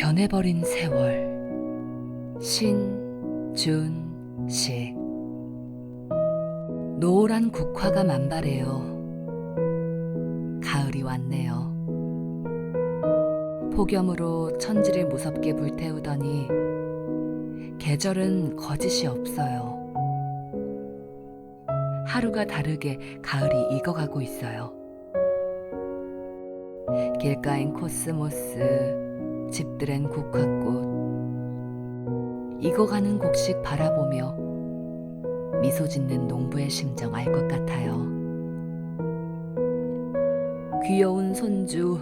변해버린 세월 신준식 노란 국화가 만발해요. 가을이 왔네요. 폭염으로 천지를 무섭게 불태우더니 계절은 거짓이 없어요. 하루가 다르게 가을이 익어가고 있어요. 길가엔 코스모스, 집들엔 국화꽃, 익어가는 곡식 바라보며 미소 짓는 농부의 심정 알 것 같아요. 귀여운 손주,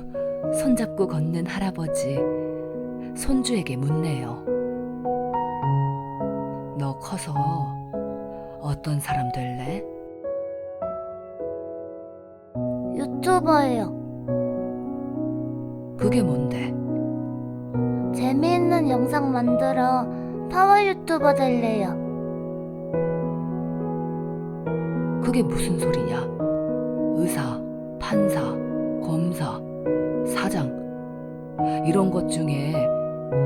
손잡고 걷는 할아버지, 손주에게 묻네요. 너 커서 어떤 사람 될래? 유튜버예요. 그게 뭔데? 재미있는 영상 만들어 파워 유튜버 될래요. 그게 무슨 소리냐? 의사, 판사, 검사, 사장 이런 것 중에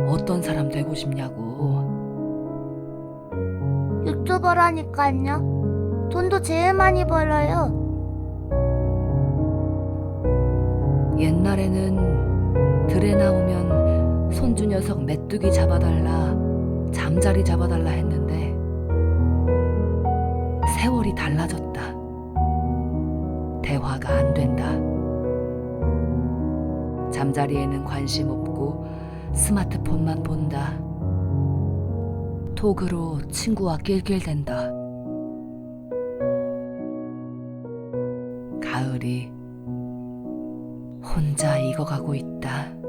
어떤 사람 되고 싶냐고. 유튜버라니까요. 돈도 제일 많이 벌어요. 옛날에는 들에 나오면 손주 녀석 메뚜기 잡아달라, 잠자리 잡아달라 했는데 세월이 달라졌다. 대화가 안 된다. 잠자리에는 관심 없고 스마트폰만 본다. 톡으로 친구와 낄낄댄다. 가을이 혼자 익어가고 있다.